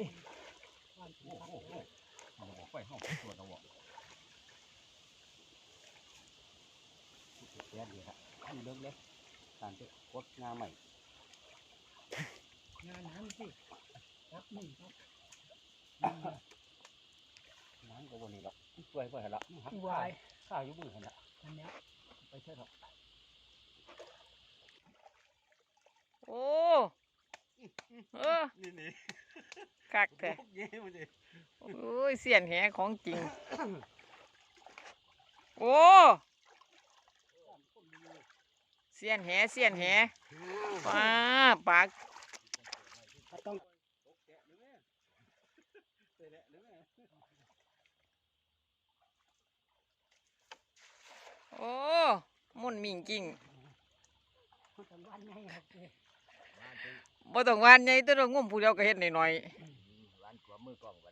อ้โหเอาออกไปห้องตัวเราบอกแย่ดีครับอันเลิกเลยการจะกดงาใหม่งานน้ำสิครับนี่ครับน้ำก็วันนี้หรอกช่วยไปเหรอหักวายข้าวอยู่มือเหรออันเนี้ยไปใช่หรอกโอ้เออนี่นี่ คักแท้พวกเย้มันดิโอ้ยเสียนแหของจริง โอ้เสียนแหเสียนแหปลาปากต้องตกแกะหรือแม่เตะแหละหรือแม่โอ้มุ่นมิงจริงทำ บ่ต้องวานใหญ่แตัวเรางุ่มผู้เดียวก็เฮ็ดหน่อยร้านกลัวมือกล้องไว้